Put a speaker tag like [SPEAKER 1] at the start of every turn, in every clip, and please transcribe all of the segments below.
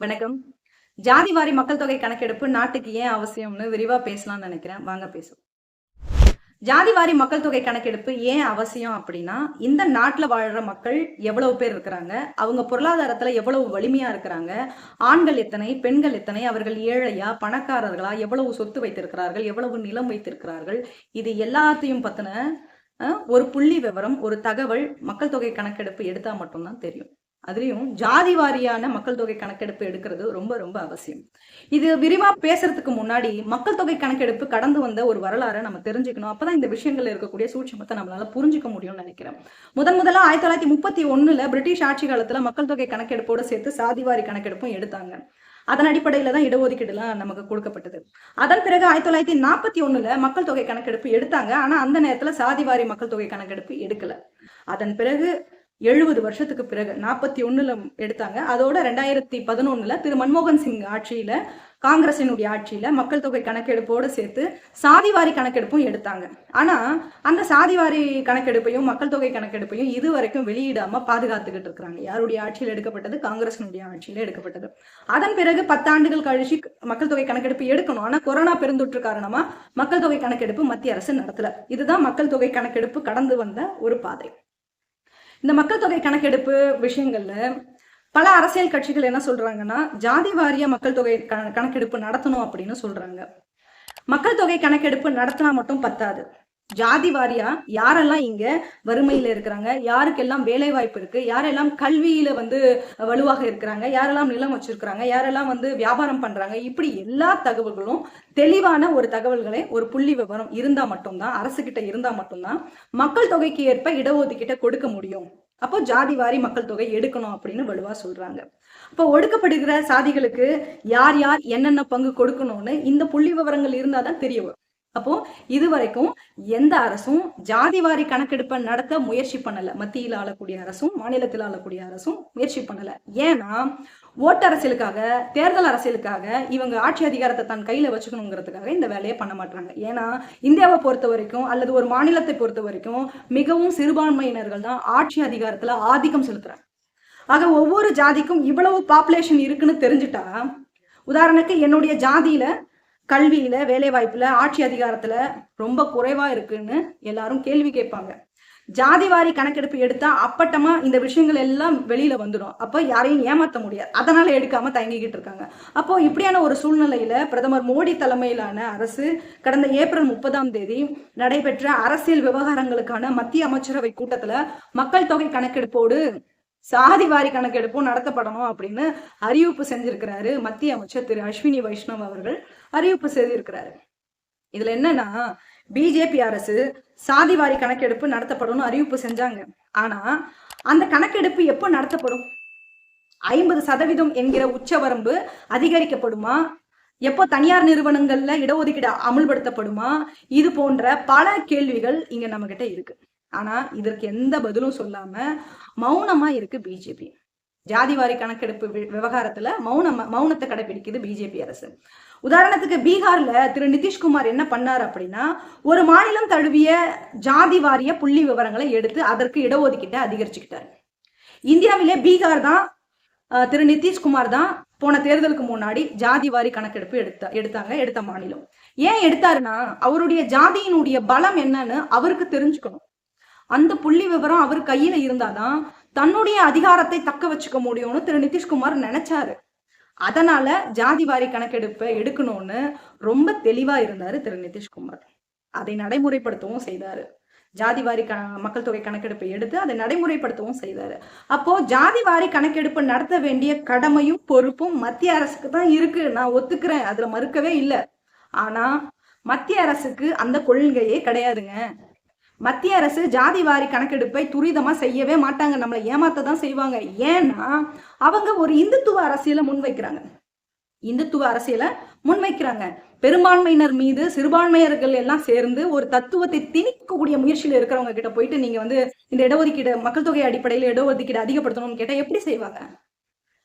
[SPEAKER 1] வணக்கம். ஜாதிவாரி மக்கள் தொகை கணக்கெடுப்பு நாட்டுக்கு ஏன் அவசியம்னு விரிவா பேசலாம்னு நினைக்கிறேன். வாங்க பேசுவோம். ஜாதிவாரி மக்கள் தொகை கணக்கெடுப்பு ஏன் அவசியம் அப்படின்னா இந்த நாட்டில் வாழ்ற மக்கள் எவ்வளவு பேர் இருக்கிறாங்க அவங்க பொருளாதாரத்துல எவ்வளவு வலிமையா இருக்கிறாங்க ஆண்கள் எத்தனை பெண்கள் எத்தனை அவர்கள் ஏழையா பணக்காரர்களா எவ்வளவு சொத்து வைத்திருக்கிறார்கள் எவ்வளவு நிலம் வைத்திருக்கிறார்கள் இது எல்லாத்தையும் பத்தின ஒரு புள்ளி விவரம் ஒரு தகவல் மக்கள் தொகை கணக்கெடுப்பு எடுத்தா மட்டும்தான் தெரியும். அதுலயும் ஜாதி வாரியான மக்கள் தொகை கணக்கெடுப்பு எடுக்கிறது ரொம்ப ரொம்ப அவசியம். இது விரிவாக பேசுறதுக்கு முன்னாடி மக்கள் தொகை கணக்கெடுப்பு கடந்து வந்த ஒரு வரலாறை நம்ம தெரிஞ்சுக்கணும். அப்பதான் இந்த விஷயங்கள்ல இருக்கக்கூடிய சூட்சமத்தை நம்மளால புரிஞ்சுக்க முடியும்னு நினைக்கிறேன். முதன் முதல்ல ஆயிரத்தி தொள்ளாயிரத்தி முப்பத்தி ஒண்ணுல பிரிட்டிஷ் ஆட்சி காலத்துல மக்கள் தொகை கணக்கெடுப்போடு சேர்த்து சாதிவாரி கணக்கெடுப்பும் எடுத்தாங்க. அதன் அடிப்படையில தான் இடஒதுக்கீடுலாம் நமக்கு கொடுக்கப்பட்டது. அதன் பிறகு ஆயிரத்தி தொள்ளாயிரத்தி நாற்பத்தி ஒண்ணுல மக்கள் தொகை கணக்கெடுப்பு எடுத்தாங்க. ஆனா அந்த நேரத்துல சாதிவாரி மக்கள் தொகை கணக்கெடுப்பு எடுக்கல. அதன் பிறகு எழுபது வருஷத்துக்கு பிறகு நாற்பத்தி ஒண்ணுல எடுத்தாங்க. அதோட ரெண்டாயிரத்தி பதினொன்னுல திரு மன்மோகன் சிங் ஆட்சியில காங்கிரசினுடைய ஆட்சியில மக்கள் தொகை கணக்கெடுப்போடு சேர்த்து சாதிவாரி கணக்கெடுப்பும் எடுத்தாங்க. ஆனா அந்த சாதிவாரி கணக்கெடுப்பையும் மக்கள் தொகை கணக்கெடுப்பையும் இது வரைக்கும் வெளியிடாம பாதுகாத்துக்கிட்டு இருக்கிறாங்க. யாருடைய ஆட்சியில் எடுக்கப்பட்டது? காங்கிரசினுடைய ஆட்சியில எடுக்கப்பட்டது. அதன் பிறகு பத்தாண்டுகள் கழிச்சு மக்கள் தொகை கணக்கெடுப்பு எடுக்கணும். ஆனா கொரோனா பெருந்தொற்று காரணமா மக்கள் தொகை கணக்கெடுப்பு மத்திய அரசு நடத்தல. இதுதான் மக்கள் தொகை கணக்கெடுப்பு கடந்து வந்த ஒரு பாதை. இந்த மக்கள் தொகை கணக்கெடுப்பு விஷயங்கள்ல பல அரசியல் கட்சிகள் என்ன சொல்றாங்கன்னா ஜாதி வாரிய மக்கள் தொகை கணக்கெடுப்பு நடத்தணும் அப்படின்னு சொல்றாங்க. மக்கள் தொகை கணக்கெடுப்பு நடத்தினா மட்டும் பத்தாது. ஜாதி வாரியா யாரெல்லாம் இங்க வறுமையில இருக்கிறாங்க? யாருக்கெல்லாம் வேலை வாய்ப்பு இருக்கு? யாரெல்லாம் கல்வியில வந்து வலுவாக இருக்கிறாங்க? யாரெல்லாம் நிலம் வச்சிருக்கிறாங்க? யாரெல்லாம் வந்து வியாபாரம் பண்றாங்க? இப்படி எல்லா தகவல்களும் தெளிவான ஒரு தகவல்களை ஒரு புள்ளி விவரம் இருந்தா மட்டும்தான் அரசு கிட்ட இருந்தா மட்டும்தான் மக்கள் தொகைக்கு ஏற்ப இடஒதுக்கீட்டை கொடுக்க முடியும். அப்போ ஜாதி வாரி மக்கள் தொகை எடுக்கணும் அப்படின்னு வலுவா சொல்றாங்க. அப்போ ஒடுக்கப்படுகிற சாதிகளுக்கு யார் யார் என்னென்ன பங்கு கொடுக்கணும்னு இந்த புள்ளி விவரங்கள் இருந்தாதான் தெரிய வரும் அப்போ இது வரைக்கும் எந்த அரசும் ஜாதி வாரி கணக்கெடுப்பை நடத்த முயற்சி பண்ணல. மத்தியில் ஆளக்கூடிய அரசும் மாநிலத்தில் ஆளக்கூடிய அரசும் முயற்சி பண்ணல. ஏன்னா ஓட்டு அரசியலுக்காக தேர்தல் அரசியலுக்காக இவங்க ஆட்சி அதிகாரத்தை தன் கையில வச்சுக்கணுங்கிறதுக்காக இந்த வேலையை பண்ண மாட்டாங்க ஏன்னா இந்தியாவை பொறுத்த வரைக்கும் அல்லது ஒரு மாநிலத்தை பொறுத்த வரைக்கும் மிகவும் சிறுபான்மையினர்கள் தான் ஆட்சி அதிகாரத்துல ஆதிக்கம் செலுத்துறாங்க. ஆக ஒவ்வொரு ஜாதிக்கும் இவ்வளவு பாப்புலேஷன் இருக்குன்னு தெரிஞ்சுட்டா உதாரணத்துக்கு என்னுடைய ஜாதியில கல்வியில வேலை வாய்ப்புல ஆட்சி அதிகாரத்துல ரொம்ப குறைவா இருக்குன்னு எல்லாரும் கேள்வி கேட்பாங்க. ஜாதிவாரி கணக்கெடுப்பு எடுத்தா அப்பட்டமா இந்த விஷயங்கள் எல்லாம் வெளியில வந்துடும் அப்போ யாரையும் ஏமாத்த முடியாது. அதனால எடுக்காம தயங்கிக்கிட்டு இருக்காங்க. அப்போ இப்படியான ஒரு சூழ்நிலையில பிரதமர் மோடி தலைமையிலான அரசு கடந்த ஏப்ரல் முப்பதாம் தேதி நடைபெற்ற அரசியல் விவகாரங்களுக்கான மத்திய அமைச்சரவை கூட்டத்துல மக்கள் தொகை கணக்கெடுப்போடு சாதி வாரி கணக்கெடுப்பும் நடத்தப்படணும் அப்படின்னு அறிவிப்பு செஞ்சிருக்கிறாரு மத்திய அமைச்சர் திரு அஸ்வினி வைஷ்ணவ் அவர்கள். அறிவிப்பு செய்திருக்கிறாரு. இதுல என்னன்னா பிஜேபி அரசு சாதி வாரி கணக்கெடுப்பு நடத்தப்படும்னு அறிவிப்பு செஞ்சாங்க. ஆனா அந்த கணக்கெடுப்பு எப்போ நடத்தப்படும்? ஐம்பது சதவீதம் என்கிற உச்சவரம்பு அதிகரிக்கப்படுமா? எப்போ தனியார் நிறுவனங்கள்ல இடஒதுக்கீடு அமல்படுத்தப்படுமா? இது போன்ற பல கேள்விகள் இங்க நம்ம கிட்ட இருக்கு. ஆனா இதற்கு எந்த பதிலும் சொல்லாம மௌனமா இருக்கு பிஜேபி ஜாதிவாரி கணக்கெடுப்பு விவகாரத்துல மௌனம் மௌனத்தை கடைபிடிக்குது பிஜேபி அரசு. உதாரணத்துக்கு பீகார்ல திரு நிதிஷ்குமார் என்ன பண்ணார் அப்படின்னா ஒரு மாநிலம் தழுவிய ஜாதி வாரிய புள்ளி விவரங்களை எடுத்து அதற்கு இடஒதுக்கீட்டை அதிகரிச்சுக்கிட்டார். இந்தியாவிலே பீகார் தான் திரு நிதிஷ்குமார் தான் போன தேர்தலுக்கு முன்னாடி ஜாதி வாரி கணக்கெடுப்பு எடுத்த எடுத்தாங்க எடுத்த மாநிலம். ஏன் எடுத்தாருன்னா அவருடைய ஜாதியினுடைய பலம் என்னன்னு அவருக்கு தெரிஞ்சுக்கணும். அந்த புள்ளி விவரம் அவர் கையில இருந்தாதான் தன்னுடைய அதிகாரத்தை தக்க வச்சுக்க முடியும்னு திரு நிதிஷ்குமார் நினைச்சாரு. அதனால ஜாதி வாரி கணக்கெடுப்பை எடுக்கணும்னு ரொம்ப தெளிவா இருந்தாரு திரு நிதிஷ்குமார். அதை நடைமுறைப்படுத்தவும் செய்தாரு. ஜாதி வாரி க மக்கள் தொகை கணக்கெடுப்பை எடுத்து அதை நடைமுறைப்படுத்தவும் செய்தாரு. அப்போ ஜாதி வாரி கணக்கெடுப்பு நடத்த வேண்டிய கடமையும் பொறுப்பும் மத்திய அரசுக்கு தான் இருக்கு. நான் ஒத்துக்கிறேன். அதுல மறுக்கவே இல்லை. ஆனா மத்திய அரசுக்கு அந்த கொள்கையே கிடையாதுங்க. மத்திய அரசு ஜாதி வாரி கணக்கெடுப்பை துரிதமாக செய்யவே மாட்டாங்க. நம்மளை ஏமாத்த தான் செய்வாங்க. ஏன்னா அவங்க ஒரு இந்துத்துவ அரசியலை முன்வைக்கிறாங்க. இந்துத்துவ அரசியலை முன்வைக்கிறாங்க. பெரும்பான்மையினர் மீது சிறுபான்மையர்கள் எல்லாம் சேர்ந்து ஒரு தத்துவத்தை திணிக்கக்கூடிய முயற்சியில் இருக்கிறவங்க கிட்ட போயிட்டு நீங்க வந்து இந்த இடஒதுக்கீடு மக்கள் தொகை அடிப்படையில் இடஒதுக்கீடு அதிகப்படுத்தணும்னு கேட்டால் எப்படி செய்வாங்க?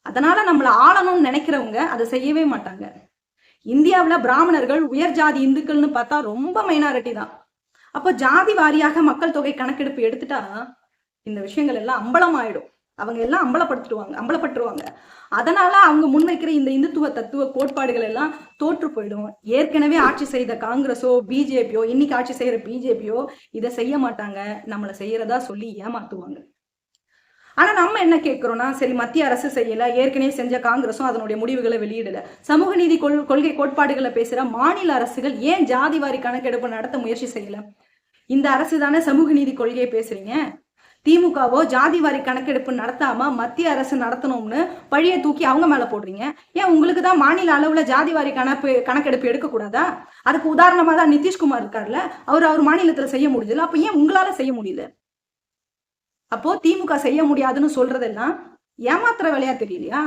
[SPEAKER 1] அதனால நம்மளை ஆளணும்னு நினைக்கிறவங்க அதை செய்யவே மாட்டாங்க. இந்தியாவில் பிராமணர்கள் உயர் ஜாதி இந்துக்கள்னு பார்த்தா ரொம்ப மைனாரிட்டி தான். அப்போ ஜாதி வாரியாக மக்கள் தொகை கணக்கெடுப்பு எடுத்துட்டா இந்த விஷயங்கள் எல்லாம் அம்பலம் ஆயிடும் அவங்க எல்லாம் அம்பலப்படுத்திடுவாங்க அம்பலப்பட்டுருவாங்க. அதனால அவங்க முன்வைக்கிற இந்த இந்துத்துவ தத்துவ கோட்பாடுகள் எல்லாம் தோற்று போயிடும். ஏற்கனவே ஆட்சி செய்த காங்கிரஸோ பிஜேபியோ இன்னைக்கு ஆட்சி செய்யற பிஜேபியோ இதை செய்ய மாட்டாங்க. நம்மளை செய்யறதா சொல்லி ஏமாத்துவாங்க. ஆனால் நம்ம என்ன கேட்குறோன்னா சரி மத்திய அரசு செய்யலை ஏற்கனவே செஞ்ச காங்கிரஸும் அதனுடைய முடிவுகளை வெளியிடலை. சமூக நீதி கொள் கொள்கை கோட்பாடுகளை பேசுகிற மாநில அரசுகள் ஏன் ஜாதிவாரி கணக்கெடுப்பு நடத்த முயற்சி செய்யலை? இந்த அரசு தானே சமூக நீதி கொள்கையை பேசுறீங்க? திமுகவோ ஜாதிவாரி கணக்கெடுப்பு நடத்தாம மத்திய அரசு நடத்தணும்னு பழிய தூக்கி அவங்க மேல போடுறீங்க. ஏன் உங்களுக்கு தான் மாநில அளவுல ஜாதிவாரி கணப்பு கணக்கெடுப்பு எடுக்கக்கூடாதா? அதுக்கு உதாரணமா தான் நிதிஷ்குமார் இருக்கார்ல அவர் அவர் மாநிலத்துல செய்ய முடியல. அப்ப ஏன் உங்களால செய்ய முடியல? அப்போ திமுக செய்ய முடியாதுன்னு சொல்றதெல்லாம் ஏமாத்துற வேலையா தெரியலையா?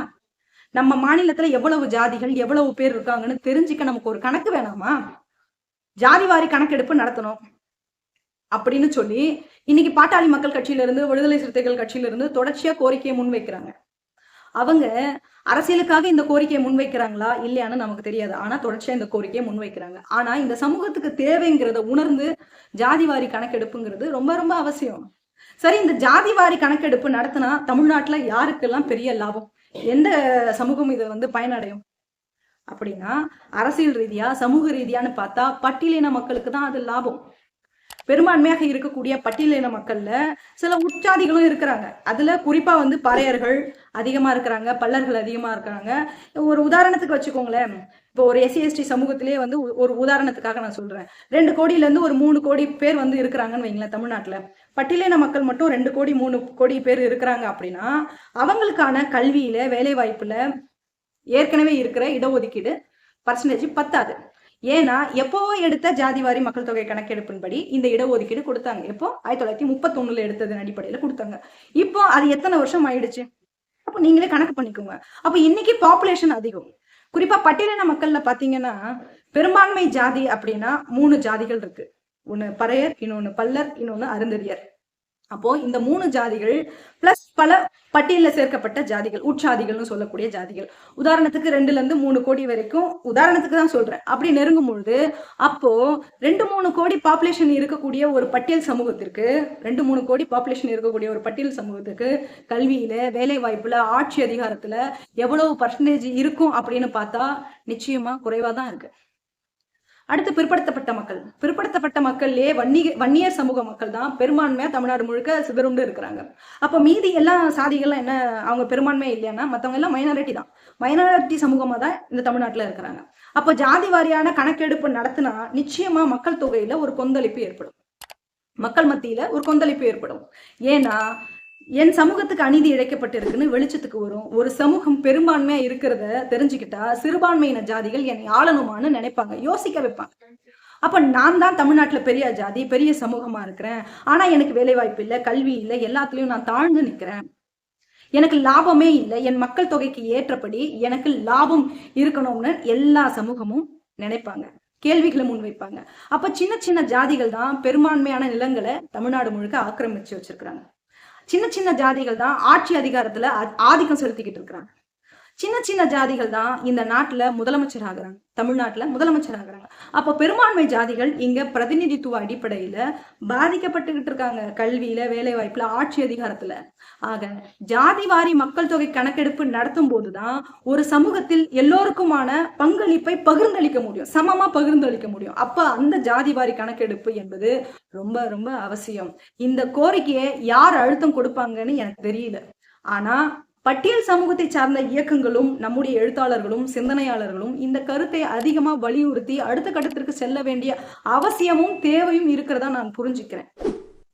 [SPEAKER 1] நம்ம மாநிலத்துல எவ்வளவு ஜாதிகள் எவ்வளவு பேர் இருக்காங்கன்னு தெரிஞ்சுக்க நமக்கு ஒரு கணக்கு வேணாமா? ஜாதிவாரி கணக்கெடுப்பு நடத்தணும் அப்படின்னு சொல்லி இன்னைக்கு பாட்டாளி மக்கள் கட்சியில இருந்து விடுதலை சிறுத்தைகள் கட்சியில இருந்து தொடர்ச்சியா கோரிக்கையை முன்வைக்கிறாங்க. அவங்க அரசியலுக்காக இந்த கோரிக்கையை முன்வைக்கிறாங்களா இல்லையான்னு நமக்கு தெரியாது. ஆனா தொடர்ச்சியா இந்த கோரிக்கையை முன்வைக்கிறாங்க. ஆனா இந்த சமூகத்துக்கு தேவைங்கிறத உணர்ந்து ஜாதிவாரி கணக்கெடுப்புங்கிறது ரொம்ப ரொம்ப அவசியம். சரி இந்த ஜாதிவாரி கணக்கெடுப்பு நடத்தினா தமிழ்நாட்டுல யாருக்கெல்லாம் பெரிய லாபம்? எந்த சமூகம் இது வந்து பயனடையும்? அப்படின்னா அரசியல் ரீதியா சமூக ரீதியான்னு பார்த்தா பட்டியலின மக்களுக்கு தான் அது லாபம். பெரும்பான்மையாக இருக்கக்கூடிய பட்டியலின மக்கள்ல சில உற்சாதிகளும் இருக்கிறாங்க. அதுல குறிப்பா வந்து பறையர்கள் அதிகமா இருக்கிறாங்க பல்லர்கள் அதிகமா இருக்கிறாங்க. ஒரு உதாரணத்துக்கு வச்சுக்கோங்களேன். இப்போ ஒரு எஸ்சி எஸ்டி சமூகத்திலே வந்து ஒரு உதாரணத்துக்காக நான் சொல்றேன். ரெண்டு கோடியில இருந்து ஒரு மூணு கோடி பேர் வந்து இருக்கிறாங்கன்னு வைங்களேன் தமிழ்நாட்டுல. பட்டியலின மக்கள் மட்டும் ரெண்டு கோடி மூணு கோடி பேர் இருக்கிறாங்க அப்படின்னா அவங்களுக்கான கல்வியில வேலை வாய்ப்புல ஏற்கனவே இருக்கிற இடஒதுக்கீடு பர்சன்டேஜ் பத்தாது. ஏன்னா எப்போவோ எடுத்த ஜாதிவாரி மக்கள் தொகை கணக்கெடுப்பின்படி இந்த இடஒதுக்கீடு கொடுத்தாங்க. எப்போ? ஆயிரத்தி தொள்ளாயிரத்தி முப்பத்தொன்னுல எடுத்ததன் அடிப்படையில கொடுத்தாங்க. இப்போ அது எத்தனை வருஷம் ஆயிடுச்சு? அப்போ நீங்களே கணக்கு பண்ணிக்கோங்க. அப்போ இன்னைக்கு பாப்புலேஷன் அதிகம். குறிப்பா பட்டியலின மக்கள்ல பாத்தீங்கன்னா பெரும்பான்மை ஜாதி அப்படின்னா மூணு ஜாதிகள் இருக்கு. ஒன்னு பறையர் இன்னொன்னு பல்லர் இன்னொன்னு அருந்ததியர். அப்போ இந்த மூணு ஜாதிகள் பிளஸ் பல பட்டியலில் சேர்க்கப்பட்ட ஜாதிகள் உட்சாதிகள்னு சொல்லக்கூடிய ஜாதிகள். உதாரணத்துக்கு ரெண்டுல இருந்து மூணு கோடி வரைக்கும் உதாரணத்துக்கு தான் சொல்றேன். அப்படி நெருங்கும் பொழுது அப்போ ரெண்டு மூணு கோடி பாப்புலேஷன் இருக்கக்கூடிய ஒரு பட்டியல் சமூகத்திற்கு ரெண்டு மூணு கோடி பாப்புலேஷன் இருக்கக்கூடிய ஒரு பட்டியல் சமூகத்துக்கு கல்வியில வேலை வாய்ப்புல ஆட்சி அதிகாரத்துல எவ்வளவு பர்சன்டேஜ் இருக்கும் அப்படின்னு பார்த்தா நிச்சயமா குறைவா தான் இருக்கு. அடுத்து பிற்படுத்தப்பட்ட மக்கள். பிற்படுத்தப்பட்ட மக்கள்லயே வன்னிய வன்னியர் சமூக மக்கள் தான் பெரும்பான்மையா தமிழ்நாடு முழுக்க சிதறுண்டு இருக்கிறாங்க. அப்ப மீதி எல்லா சாதிகள்லாம் என்ன அவங்க பெரும்பான்மை இல்லையானா மத்தவங்க எல்லாம் மைனாரிட்டி தான். மைனாரிட்டி சமூகமா தான் இந்த தமிழ்நாட்டுல இருக்கிறாங்க. அப்ப ஜாதி வாரியான கணக்கெடுப்பு நடத்தினா நிச்சயமா மக்கள் தொகையில ஒரு கொந்தளிப்பு ஏற்படும். மக்கள் மத்தியில ஒரு கொந்தளிப்பு ஏற்படும். ஏன்னா என் சமூகத்துக்கு அநீதி இழைக்கப்பட்டிருக்குன்னு வெளிச்சத்துக்கு வரும். ஒரு சமூகம் பெரும்பான்மையா இருக்கிறத தெரிஞ்சுக்கிட்டா சிறுபான்மையின ஜாதிகள் என்னை ஆளணுமான்னு நினைப்பாங்க. யோசிக்க வைப்பாங்க. அப்ப நான் தான் தமிழ்நாட்டுல பெரிய ஜாதி பெரிய சமூகமா இருக்கிறேன். ஆனா எனக்கு வேலை வாய்ப்பு இல்லை கல்வி இல்லை எல்லாத்துலயும் நான் தாழ்ந்து நிக்கிறேன். எனக்கு லாபமே இல்லை. என் மக்கள் தொகைக்கு ஏற்றபடி எனக்கு லாபம் இருக்கணும்னு எல்லா சமூகமும் நினைப்பாங்க. கேள்விகளை முன்வைப்பாங்க. அப்ப சின்ன சின்ன ஜாதிகள் தான் பெரும்பான்மையான நிலங்களை தமிழ்நாடு முழுக்க ஆக்கிரமிச்சு வச்சிருக்கிறாங்க. சின்ன சின்ன ஜாதிகள் தான் ஆட்சி அதிகாரத்துல ஆதிக்கம் செலுத்திக்கிட்டு இருக்கிறாங்க. சின்ன சின்ன ஜாதிகள் தான் இந்த நாட்டுல முதலமைச்சர் ஆகுறாங்க தமிழ்நாட்டுல முதலமைச்சர் ஆகுறாங்க அப்ப பெரும்பான்மை ஜாதிகள் இங்க பிரதிநிதித்துவ அடிப்படையில பாதிக்கப்பட்டுக்கிட்டு இருக்காங்க. கல்வியில வேலைவாய்ப்பில் ஆட்சி அதிகாரத்துல. ஆக ஜாதி வாரி மக்கள் தொகை கணக்கெடுப்பு நடத்தும் போதுதான் ஒரு சமூகத்தில் எல்லோருக்குமான பங்களிப்பை பகிர்ந்தளிக்க முடியும். சமமா பகிர்ந்தளிக்க முடியும். அப்ப அந்த ஜாதி வாரி கணக்கெடுப்பு என்பது ரொம்ப ரொம்ப அவசியம். இந்த கோரிக்கையை யார் அழுத்தம் கொடுப்பாங்கன்னு எனக்கு தெரியல. ஆனா பட்டியல் சமூகத்தை சார்ந்த இயக்கங்களும் நம்முடைய எழுத்தாளர்களும் சிந்தனையாளர்களும் இந்த கருத்தை அதிகமாக வலியுறுத்தி அடுத்த கட்டத்திற்கு செல்ல வேண்டிய அவசியமும் தேவையும் இருக்கிறதா நான் புரிஞ்சுக்கிறேன்.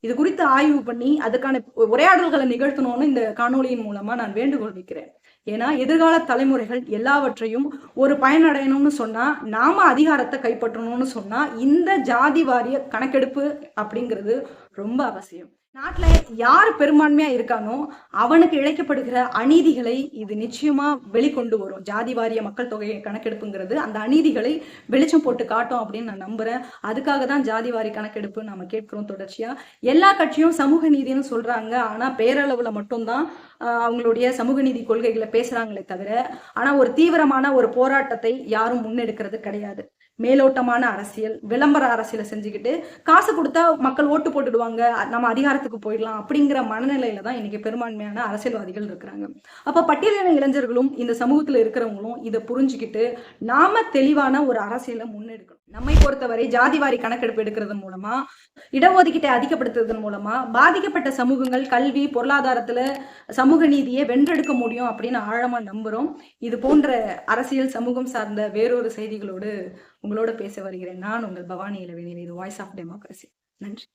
[SPEAKER 1] இது குறித்து ஆய்வு பண்ணி அதுக்கான உரையாடல்களை நிகழ்த்தணும்னு இந்த காணொளியின் மூலமா நான் வேண்டுகோள் வைக்கிறேன். ஏன்னா எதிர்கால தலைமுறைகள் எல்லாவற்றையும் ஒரு பயனடையணும்னு சொன்னா நாம அதிகாரத்தை கைப்பற்றணும்னு சொன்னா இந்த ஜாதி வாரிய கணக்கெடுப்பு அப்படிங்கிறது ரொம்ப அவசியம். நாட்டில் யார் பெரும்பான்மையாக இருக்கானோ அவனுக்கு இழைக்கப்படுகிற அநீதிகளை இது நிச்சயமாக வெளிக்கொண்டு வரும். ஜாதி வாரிய மக்கள் தொகை கணக்கெடுப்புங்கிறது அந்த அநீதிகளை வெளிச்சம் போட்டு காட்டும் அப்படின்னு நான் நம்புகிறேன் அதுக்காக தான் ஜாதி வாரி கணக்கெடுப்பு நம்ம கேட்குறோம் தொடர்ச்சியாக எல்லா கட்சியும் சமூக நீதினு சொல்றாங்க. ஆனா பேரளவில் மட்டும்தான் அவங்களுடைய சமூக நீதி கொள்கைகளை பேசுகிறாங்களே தவிர ஆனால் ஒரு தீவிரமான ஒரு போராட்டத்தை யாரும் முன்னெடுக்கிறது கிடையாது. மேலோட்டமான அரசியல் விளம்பர அரசியலை செஞ்சுக்கிட்டு காசு கொடுத்தா மக்கள் ஓட்டு போட்டுடுவாங்க நம்ம அதிகாரத்துக்கு போயிடலாம் அப்படிங்கிற மனநிலையில தான் இன்னைக்கு பெரும்பான்மையான அரசியல்வாதிகள் இருக்கிறாங்க. அப்ப பட்டியலின இளைஞர்களும் இந்த சமூகத்துல இருக்கிறவங்களும் இதை புரிஞ்சுக்கிட்டு நாம தெளிவான ஒரு அரசியலை முன்னெடுக்கணும். நம்மை பொறுத்தவரை ஜாதிவாரி கணக்கெடுப்பு எடுக்கிறது மூலமா இடஒதுக்கீட்டை அதிகப்படுத்துறதன் மூலமா பாதிக்கப்பட்ட சமூகங்கள் கல்வி பொருளாதாரத்துல சமூக நீதியை வென்றெடுக்க முடியும் அப்படின்னு ஆழமா நம்புறோம். இது போன்ற அரசியல் சமூகம் சார்ந்த வேறொரு செய்திகளோடு உங்களோட பேச வருகிறேன். நான் உங்கள் பவானி இளவேனில் இது வாய்ஸ் ஆஃப் டெமோக்ரஸி நன்றி.